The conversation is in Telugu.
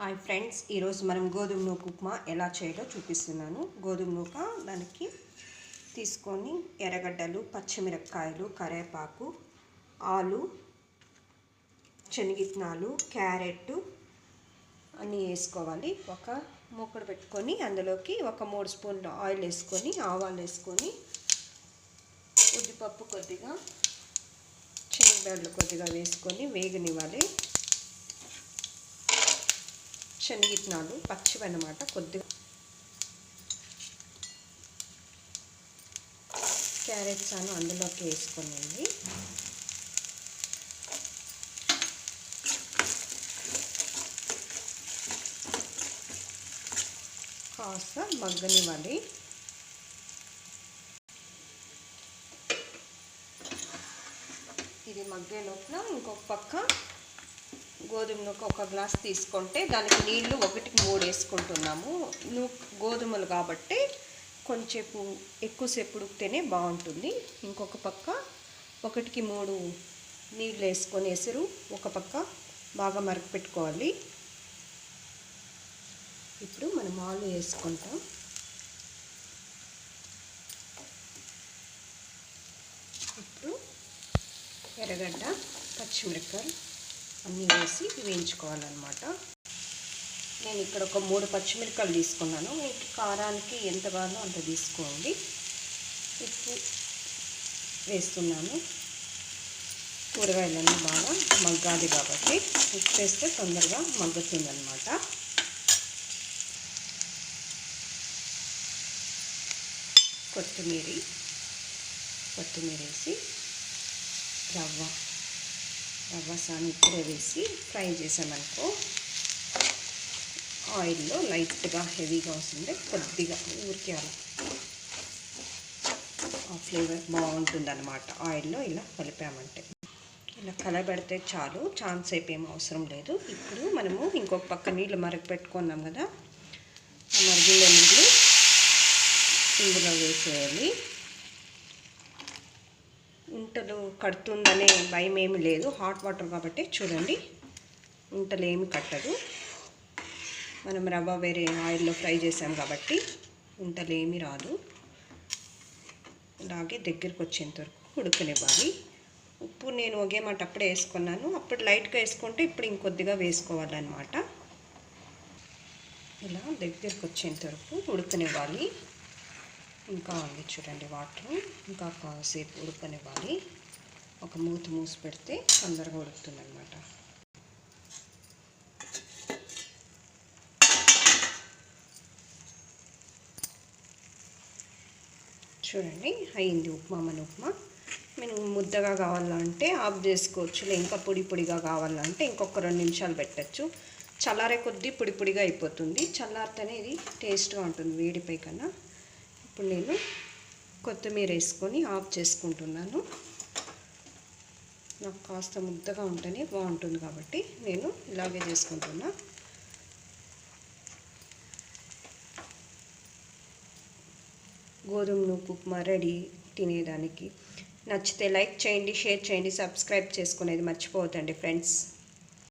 హాయ్ ఫ్రెండ్స్ ఈరోజు మనం గోధుమ నూక ఉప్మా ఎలా చేయాలో చూపిస్తున్నాను. గోధుమ నూక దానికి తీసుకొని ఎర్రగడ్డలు పచ్చిమిరపకాయలు కరివేపాకు ఆలు శనగిత్తనాలు క్యారెట్ అన్నీ వేసుకోవాలి. ఒక మూకుడు పెట్టుకొని అందులోకి ఒక మూడు స్పూన్లు ఆయిల్ వేసుకొని ఆవాలు వేసుకొని ఉద్దిపప్పు కొద్దిగా శనగబెడలు కొద్దిగా వేసుకొని వేగనివ్వాలి. శనగిత్తనాలు పచ్చివన్నమాట కొద్దిగా క్యారెట్స్ అను అందులోకి వేసుకోనండి కాస్త మగ్గనివ్వాలి ఇది మగ్గే లోపల ఇంకొక పక్క గోధుమ నూక ఒక గ్లాస్ తీసుకుంటే దానికి నీళ్ళు ఒకటికి మూడు వేసుకుంటున్నాము. నూక గోధుమలు కాబట్టి కొంచెంసేపు ఎక్కువసేపు ఉడికితేనే బాగుంటుంది. ఇంకొక పక్క ఒకటికి మూడు నీళ్ళు వేసుకొని ఎసురు ఒక పక్క బాగా మరగపెట్టుకోవాలి ఇప్పుడు మనం ఆలు వేసుకుంటాం. ఇప్పుడు ఎర్రగడ్డ పచ్చిమిరపకాయలు అన్నీ వేసి వేయించుకోవాలన్నమాట. నేను ఇక్కడ ఒక మూడు పచ్చిమిరపకాయలు తీసుకున్నాను. మీకు కారానికి ఎంత కావాలో అంత తీసుకోండి. ఉప్పు వేస్తున్నాను. కూరగాయలన్నీ బాగా మగ్గాలి కాబట్టి ఉప్పు వేస్తే తొందరగా మగ్గుతుందన్నమాట. కొత్తిమీర కొత్తిమీర వేసి రవ్వ రవ్వ సాని ఇప్పుడే వేసి ఫ్రై చేసామనుకో. ఆయిల్లో లైట్గా హెవీగా వస్తుంది కొద్దిగా ఊరికే అలా. ఆ ఫ్లేవర్ బాగుంటుంది అనమాట ఆయిల్లో ఇలా కలిపామంటే. ఇలా కలబెడితే చాలు ఛాన్స్ సేపు ఏం అవసరం లేదు. ఇప్పుడు మనము ఇంకొక పక్క నీళ్ళు మరగపెట్టుకున్నాం కదా ఆ మరిగిన నీళ్ళు ఇందులో వేసేయాలి. ఉంటలు కడుతుందనే భయం ఏమి లేదు. హాట్ వాటర్ కాబట్టి చూడండి. ఉంటలు ఏమి కట్టదు. మనం రవ్వ వేరే ఆయిల్లో ఫ్రై చేసాం కాబట్టి ఉంటలు ఏమి రాదు. అలాగే దగ్గరికి వచ్చేంత వరకు ఉడకనివ్వాలి. ఉప్పు నేను ఒకే మాట అప్పుడే వేసుకున్నాను. అప్పుడు లైట్గా వేసుకుంటే ఇప్పుడు ఇంకొద్దిగా వేసుకోవాలన్నమాట. ఇలా దగ్గరికి వచ్చేంత వరకు ఉడకనివ్వాలి. ఇంకా ఉంది చూడండి వాటర్. ఇంకా కాసేపు ఉడకనివ్వాలి. ఒక మూత మూసి పెడితే తొందరగా ఉడుకుతుంది అనమాట చూడండి అయింది ఉప్మా మన ఉప్మా. మేము ముద్దగా కావాలంటే ఆఫ్ చేసుకోవచ్చు లే ఇంకా పొడి పొడిగా కావాలంటే ఇంకొక రెండు నిమిషాలు పెట్టచ్చు. చల్లారే కొద్దీ పొడి పొడిగా అయిపోతుంది. చల్లారితేనే ఇది టేస్ట్గా ఉంటుంది వేడిపై కన్నా. ఇప్పుడు నేను కొత్తిమీర వేసుకొని ఆఫ్ చేసుకుంటున్నాను. నాకు కాస్త ముద్దగా ఉంటేనే బాగుంటుంది కాబట్టి నేను ఇలాగే చేసుకుంటున్నా. గోధుమ నూకు ఉప్మా రెడీ తినేదానికి. నచ్చితే లైక్ చేయండి షేర్ చేయండి సబ్స్క్రైబ్ చేసుకునేది మర్చిపోవద్దండి ఫ్రెండ్స్.